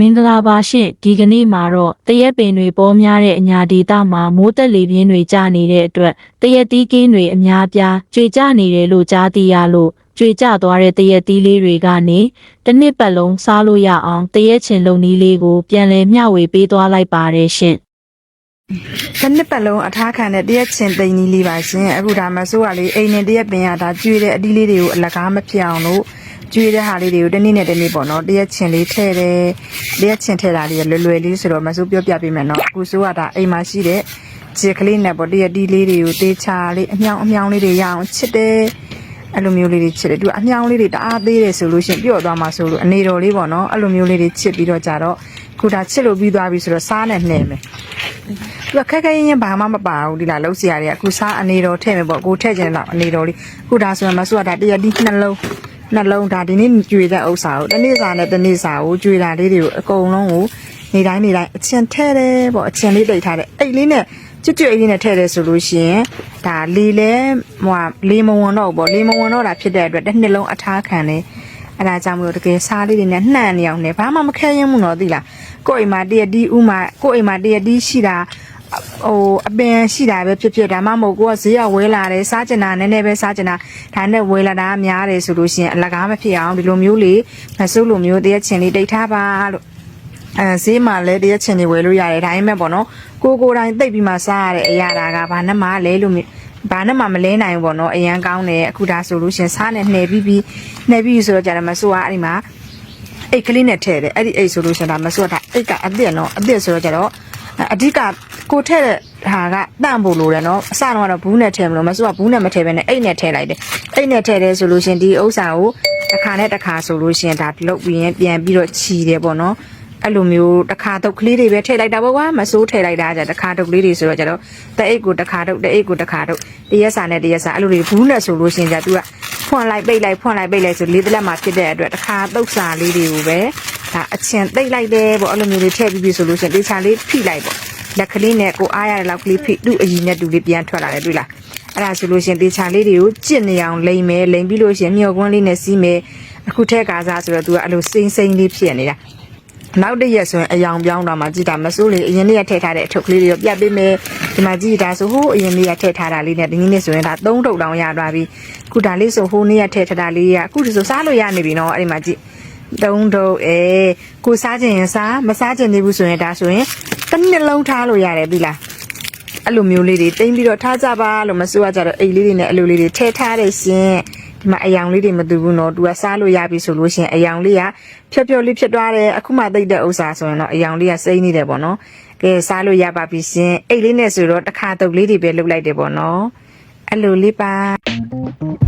မင်္ဂလာပါရှင်ဒီကနေ့မှာတော့တရက်ပင်တွေပေါ်များတဲ့အညာဒေသမှာမိုးတက်လေပြင်းတွေကျနေတဲ့အတွက်တရက်သီးကင်းတွေအများပြားကျွေကျနေတယ်လို့ကြားသိရလို့ကျွေကျသွားတဲ့တရက်သီးလေးတွေကနေတစ်နှစ်ပတ်လုံးစားလို့ရအောင်တရက်ချင်လုံနီးလေးကိုပြန်လည်မျှဝေပေးသွားလိုက်ပါတယ်ရှင်တစ်နှစ်ပတ်လုံးအထားခံတဲ့တရက်ချင်သိန်းကြီးလေးပါရှင်အခုဒါမဆိုးကလေအိမ်နဲ့တရက်ပင်ရတာကျွေးတဲ့အဒီလေးတွေကိုအလကားမဖြစ်အောင်လို့ ကျွေးတဲ့ဟာလေးတွေကိုတစ်နေ့နဲ့တစ်နေ့ပေါ့နော်တရက်ချင်လေးထည့်တယ်တရက်ချင်ထည့်တာလေးလွယ်လွယ်လေးဆိုတော့မဆိုးပြောပြပေးမယ်နော်အခုဆိုကဒါအိမ်မှာရှိတဲ့ခြေကလေးနဲ့ပေါ့တရက်ဒီလေးတွေကိုတေးချလေးအမြောင်အမြောင်လေးတွေရအောင်ချစ်တယ်အဲ့လိုမျိုးလေးတွေချစ်တယ်သူကအမြောင်လေးတွေတအားသေးတယ်ဆိုလို့ရှရင်ပြော့သွားမှာဆိုလို့အနေတော်လေးပေါ့နော်အဲ့လိုမျိုးလေးတွေချစ်ပြီးတော့ကြတော့ခုဒါချစ်လို့ပြီးသွားပြီဆိုတော့စားနဲ့နှဲမယ်သူကခက်ခဲရင်းရင်းဘာမှမပါဘူးဒီလားလုံးစရာတွေကအခုစားအနေတော်ထည့်မယ်ပေါ့ကိုထည့်ခြင်းတော့အနေတော်လေးအခုဒါဆိုရင်မဆိုးတာတရဒီနှလုံး နှလုံးဒါဒီနေ့ကြွေတဲ့ဥစ္စာကိုတနေ့စာနဲ့တနေ့စာကိုကြွေတာလေးတွေကိုအကုန်လုံးကိုနေတိုင်းနေတိုင်းအချင်ထဲတယ်ပေါ့အချင်လေးတိတ်ထားတယ်အိတ်လေးနဲ့ကျွတ်ကျွတ်အိတ်လေးနဲ့ထည့်တယ်ဆိုလို့ရှိရင်ဒါလေလဲဟိုဟာလေမဝင်တော့ဘူးပေါ့လေမဝင်တော့တာဖြစ်တဲ့အတွက်တစ်နှစ်လုံးအထားခံတယ်အဲ့ဒါကြောင့်မလို့တကယ်စားလေးတွေနဲ့နှံ့နေအောင်ねဘာမှမခဲရင်ဘူးနော်သိလားကိုယ့်အိမ်မှာတရက်ဒီဥမာကိုယ့်အိမ်မှာတရက်ဒီရှိတာ ဟိုအပင်ရှိတာပဲဖြစ်ဖြစ်ဒါမှမဟုတ်ကိုကဈေးရဝဲလာတယ်စားကျင်တာနည်းနည်းပဲစားကျင်တာဒါနဲ့ဝဲလာတာများတယ်ဆိုလို့ရှိရင်အလကားမဖြစ်အောင်ဒီလိုမျိုးလေးမဆုပ်လိုမျိုးတရက်ချင်လေးတိတ်ထားပါလို့အဲဈေးမှာလည်းတရက်ချင်တွေဝယ်လို့ရတယ်ဒါပေမဲ့ပေါ့နော်ကိုကိုယ်တိုင်တိတ်ပြီးမှစားရတဲ့အရာတာကဘာနဲ့မှလဲလို့မဘာနဲ့မှမလဲနိုင်ဘူးပေါ့နော်အရန်ကောင်းတယ်အခုဒါဆိုလို့ရှရင်စားနဲ့နှဲပြီးပြီးနှဲပြီးဆိုတော့ကြာတယ်မဆိုးကအဲ့ဒီမှာအိတ်ကလေးနဲ့ထည့်တယ်အဲ့ဒီအိတ်ဆိုလို့ရှရင်ဒါမဆိုးတာအိတ်ကအပြည့်နော်အပြည့်ဆိုတော့ကျတော့အဓိက ကိုထက်တဲ့ဟာကတန့်ဖို့လိုတယ်နော်အစတော့ကတော့ဘူးနဲ့ထည့်မလို့မဆိုကဘူးနဲ့မထည့်ပဲနဲ့အိတ်နဲ့ထည့်လိုက်တယ်အိတ်နဲ့ထည့်တယ်ဆိုလို့ရှင်ဒီဥစ္စာကိုတစ်ခါနဲ့တစ်ခါဆိုလို့ရှင်ဒါလုတ်ပြီးရင်ပြန်ပြီးတော့ခြီးတယ်ပေါ့နော်အဲ့လိုမျိုးတစ်ခါတုတ်ကလေးတွေပဲထည့်လိုက်တာပေါ့ကွာမဆိုးထည့်လိုက်တာကြတစ်ခါတုတ်ကလေးတွေဆိုတော့ကြတော့တအိတ်ကိုတစ်ခါတုတ်တအိတ်ကိုတစ်ခါတုတ်တရက်စာနဲ့တရက်စာအဲ့လိုတွေဘူးနဲ့ဆိုလို့ရှင်ကြသူကဖွင့်လိုက်ပိတ်လိုက်ဖွင့်လိုက်ပိတ်လိုက်ဆိုလေးတစ်လက်မှာဖြစ်တဲ့အတွက်တစ်ခါတုတ်စာလေးတွေကိုပဲဒါအချင်တိတ်လိုက်တယ်ပေါ့အဲ့လိုမျိုးတွေထည့်ပြီးပြီဆိုလို့ရှင်တေချာလေးဖိလိုက်ပေါ့ လက်ကလေးနဲ့ကိုအားရတဲ့လောက်ကလေးဖိသူ့အရင်နဲ့တူလေးပြန်ထွက်လာတယ်တွေ့လားအဲ့ဒါဆိုလို့ရှိရင်တေချာလေးတွေကိုကြစ်နေအောင်လိမ့်မယ်လိမ့်ပြီးလို့ရှိရင်မြော်ကွန်းလေးနဲ့စီးမယ်အခုထက်ကစားဆိုတော့ तू ကအဲ့လိုစိမ့်စိမ့်လေးဖြစ်နေတာနောက်တစ်ရက်ဆိုရင်အယောင်ပြောင်းတော့မှကြည့်တာမစိုးလေအရင်နေ့ကထည့်ထားတဲ့အထုပ်ကလေးတွေပြတ်ပေးမယ်ဒီမှာကြည့်ဒါဆိုဟိုးအရင်နေ့ကထည့်ထားတာလေးနဲ့ဒီနေ့နေ့ဆိုရင်ဒါ3ထုပ်တောင်ရသွားပြီခုဒါလေးဆိုဟိုးနေ့ကထည့်ထားတာလေးကအခုဒီဆိုစားလို့ရနေပြီနော်အဲ့ဒီမှာကြည့်တုံးတုံးအဲကိုစားခြင်းရင်စားမစားခြင်းနေဘူးဆိုရင်ဒါဆိုရင် တစ်နှစ်လုံးထားလို့ရတယ်ပြီလားအဲ့လိုမျိုးလေးတွေတိမ့်ပြီးတော့ထားကြပါလို့မစိုးရကြတော့အိတ်လေးတွေနဲ့အဲ့လိုလေးတွေထည့်ထားတယ်ရှင်ဒီမှာအယောင်လေးတွေမတူဘူးနော်သူကစားလို့ရပြီဆိုလို့ရှင်အယောင်လေးကဖြော့ဖြော့လေးဖြစ်သွားတယ်အခုမှသိတဲ့ဥစ္စာဆိုရင်တော့အယောင်လေးကစိမ့်နေတယ်ပေါ့နော်ကဲစားလို့ရပါပြီရှင်အိတ်လေးနဲ့ဆိုတော့တစ်ခါတုပ်လေးတွေပဲလုပ်လိုက်တယ်ပေါ့နော်အဲ့လိုလေးပါ